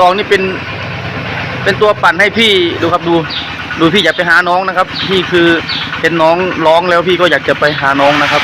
ตองนี่เป็น เป็นตัวปั่นให้พี่ดูครับดู ดูพี่อยากไปหาน้องนะครับ พี่คือเห็นน้องร้องแล้วพี่ก็อยากจะไปหาน้องนะครับ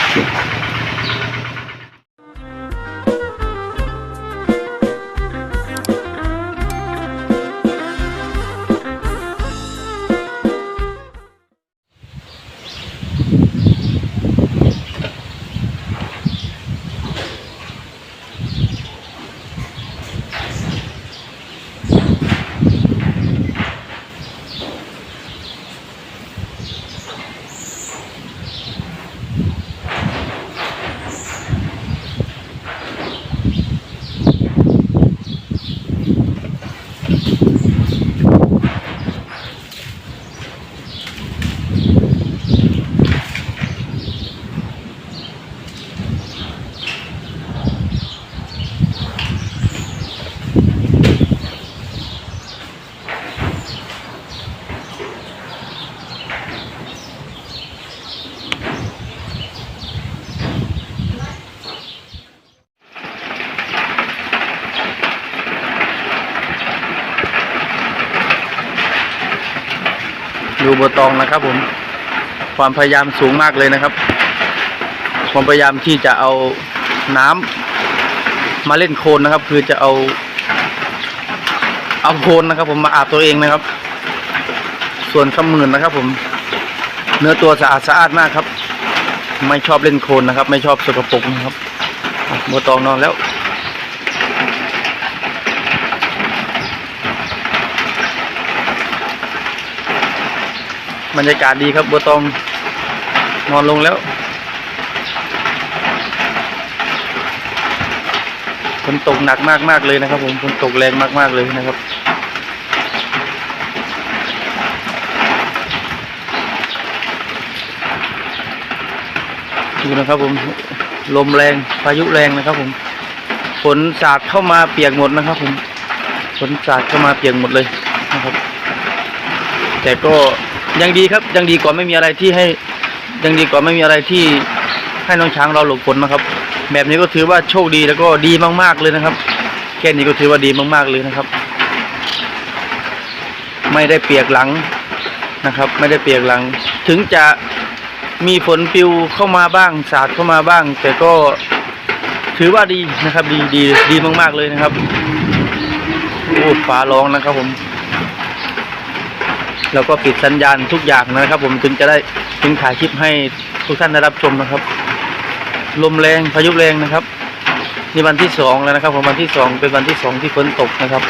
ดูบัวตองนะครับ ผม ความพยายามสูงมากเลยนะครับ ความพยายามที่จะเอาน้ำมาเล่นโคลนนะครับ คือจะเอา เอาโคลนนะครับ ผมมาอาบตัวเองนะครับ ส่วนขมื่นนะครับ ผม เนื้อตัวสะอาดสะอาดมากครับ ไม่ชอบเล่นโคลนนะครับ ไม่ชอบสกปรกนะครับบัวตองนอนแล้ว บรรยากาศดีครับบัวตองนอนลงแล้วฝนตกหนักมากมากเลยนะครับ ผมฝนตกแรงมากมากเลยนะครับ ดูนะครับผมลมแรงพายุแรงนะครับ ผมฝนสาดเข้ามาเปียกหมดนะครับ ผมฝนสาดเข้ามาเปียกหมดเลยนะครับ แต่ก็ ยังดีครับ ยังดีกว่าไม่มีอะไรที่ให้ ยังดีกว่าไม่มีอะไรที่ให้น้องช้างเราหลบฝนนะครับ แบบนี้ก็ถือว่าโชคดีแล้วก็ดีมากๆเลยนะครับ แค่นี้ก็ถือว่าดีมากๆเลยนะครับ ไม่ได้เปียกหลังนะครับ ไม่ได้เปียกหลัง ถึงจะมีฝนปิวเข้ามาบ้าง สาดเข้ามาบ้าง แต่ก็ถือว่าดีนะครับ ดีดีดีมากๆเลยนะครับโอ้ฟ้าร้องนะครับผม แล้วก็ปิดสัญญาณทุกอย่างนะครับ ผมถึงจะได้ถึงถ่ายคลิปให้ทุกท่านได้รับชมนะครับ ลมแรงพายุแรงนะครับนี่วันที่สองแล้วนะครับผมวันที่สองเป็นวันที่สองที่ฝนตกนะครับ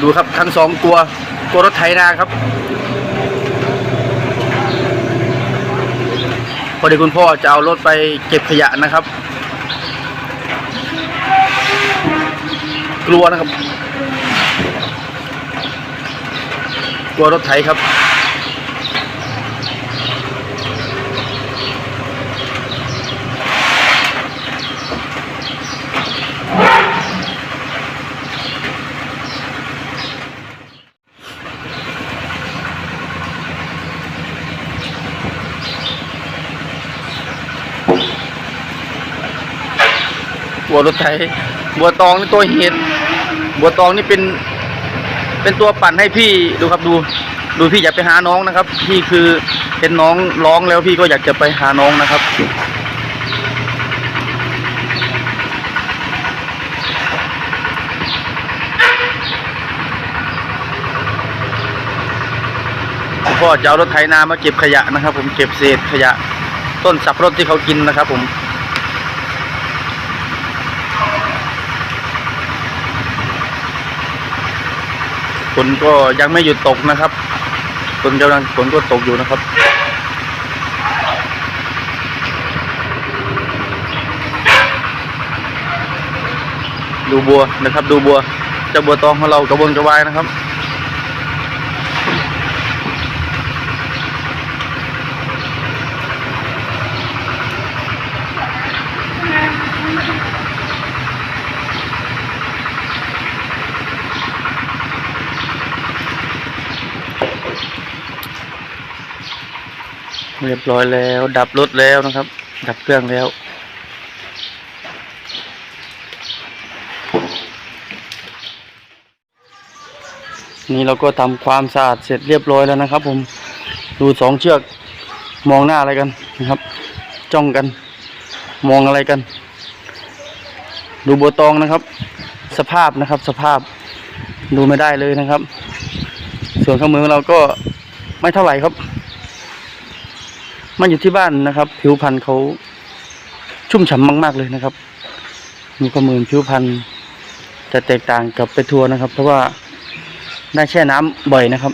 ดูครับทั้งสองตัวตัวรถไถนาครับพอดีคุณพ่อจะเอารถไปเก็บขยะนะครับ กลัวนะครับ กลัวรถไถครับ บัวรถไถบัวตองนี่ตัวเห็ดบัวตองนี่เป็น เป็นตัวปั่นให้พี่ดูครับดู ดูพี่อยากไปหาน้องนะครับ พี่คือเห็นน้องร้องแล้วพี่ก็อยากจะไปหาน้องนะครับพ่อจะเอารถไถนามาเก็บขยะนะครับ ผมเก็บเศษขยะ ต้นสับปะรดที่เขากินนะครับ ผม นก็ยังไม่หยุดตกนะครับฝนกำลังฝนก็ตกอยู่นะครับ ดูบัวนะครับ ดูบัวเจ้าบัวตองของเรากระวนกระวายนะครับ เรียบร้อยแล้ว ดับรถแล้วนะครับ ดับเครื่องแล้ว นี่เราก็ทำความสะอาดเสร็จเรียบร้อยแล้วนะครับ ผมดูสองเชือกมองหน้าอะไรกันนะครับ จ้องกัน มองอะไรกัน ดูโบตองนะครับ สภาพนะครับ สภาพดูไม่ได้เลยนะครับ ส่วนข้างมือเราก็ไม่เท่าไหร่ครับ มันอยู่ที่บ้านนะครับ ผิวพันธุ์เขาชุ่มฉ่ำมาก ๆ เลยนะครับ มีประเมือผิวพันธุ์จะแตกต่างกับไปทัวร์นะครับ เพราะว่าได้แช่น้ำบ่อยนะครับ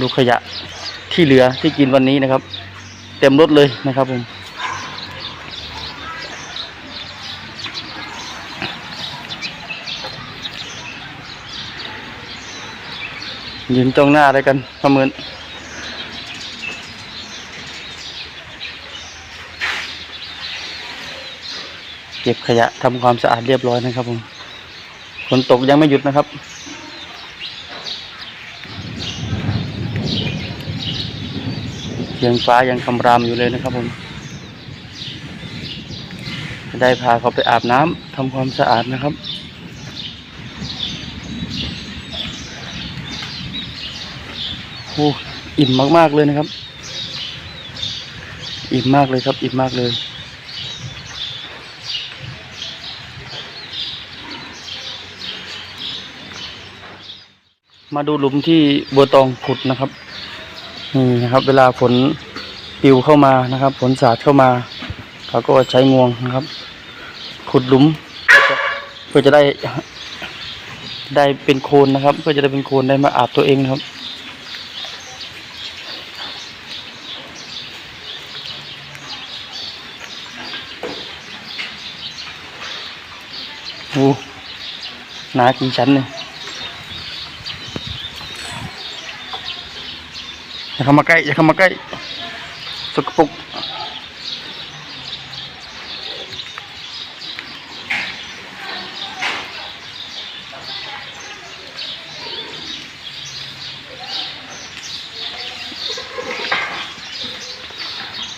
ดูขยะที่เหลือที่กินวันนี้นะครับ เต็มรถเลยนะครับผม ยืนจ้องหน้าอะไรกันประเมินเก็บขยะทำความสะอาดเรียบร้อยนะครับผมฝนตกยังไม่หยุดนะครับเสียงฟ้ายังคำรามอยู่เลยนะครับผมได้พาเขาไปอาบน้ำทำความสะอาดนะครับ โอ้อิ่มมากๆเลยนะครับ อิ่มมากเลยครับ อิ่มมากเลยมาดูหลุมที่บัวตองขุดนะครับนี่นะครับ เวลาฝนปิวเข้ามานะครับฝนสาดเข้ามาเขาก็ใช้งวงนะครับ ขุดหลุมเพื่อจะได้ได้เป็นโคลนนะครับ เพื่อจะได้เป็นโคลนได้มาอาบตัวเองนะครับ โอ้หนากี่ชั้นเนี่ยอย่าเข้ามาใกล้ อย่าเข้ามาใกล้ สกปรก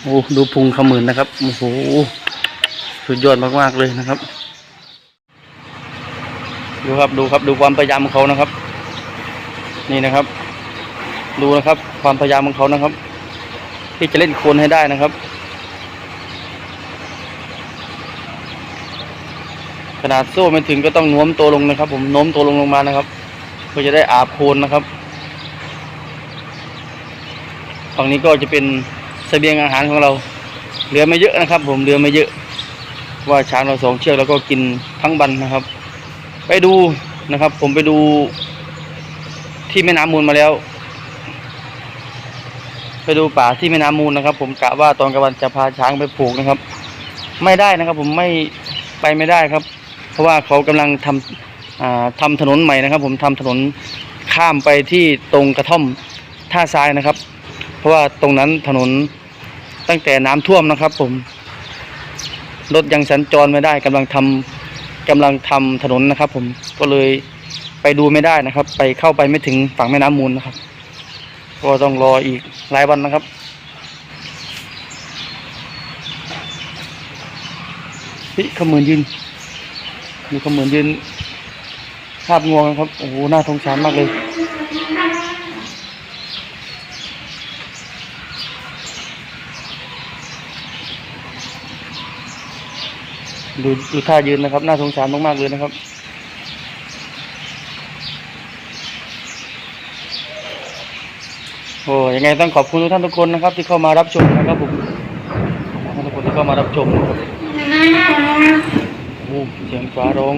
โอ้ดูพุงขมืนนะครับ โอ้โห สุดยอดมาก ๆ เลยนะครับ ดูครับดูครับดูความพยายามของเขานะครับ นี่นะครับ ดูนะครับ ความพยายามของเขานะครับ ที่จะเล่นโคลนให้ได้นะครับ ขนาดโซ่ไม่ถึงก็ต้องโน้มตัวลงนะครับ ผมโน้มตัวลงลงมานะครับเพื่อจะได้อาบโคลนนะครับฝั่งนี้ก็จะเป็นเสบียงอาหารของเราเหลือไม่เยอะนะครับ ผมเหลือไม่เยอะ ว่าช้างเราสองเชือกแล้วก็กินทั้งบันนะครับ ไปดูนะครับ ผมไปดูที่แม่น้ำมูลมาแล้ว ไปดูป่าที่แม่น้ำมูลนะครับ ผมกะว่าตอนกลางวันจะพาช้างไปผูกนะครับ ไม่ได้นะครับ ผมไม่ไปไม่ได้ครับ เพราะว่าเขากำลังทำอ่าทำถนนใหม่นะครับ ผมทำถนนข้ามไปที่ตรงกระท่อมท่าทรายนะครับ เพราะว่าตรงนั้นถนนตั้งแต่น้ำท่วมนะครับ ผมรถยังสัญจรไม่ได้กำลังทำ กำลังทำถนนนะครับ ผมก็เลยไปดูไม่ได้นะครับ ไปเข้าไปไม่ถึงฝั่งแม่น้ำมูลนะครับ ก็ต้องรออีกหลายวันนะครับพี่ขมือนยืนมีขมือนยืนภาพงวงครับโอ้โหน่าทงสารมากเลย ดูดูท่ายืนนะครับ น่าสงสารมาก ๆ เลยนะครับ โอ้ยังไงต้องขอบคุณทุกท่านทุกคนนะครับ ที่เข้ามารับชมนะครับผมท่านทุกคนที่เข้ามารับชมนะครับโอ้เสียงฟ้าร้อง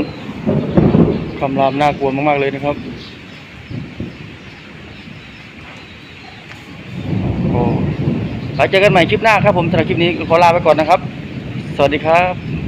คำรามน่ากลัวมาก ๆ เลยนะครับโอ้แล้วเจอกันใหม่คลิปหน้าครับผมสำหรับคลิปนี้ขอลาไปก่อนนะครับ สวัสดีครับ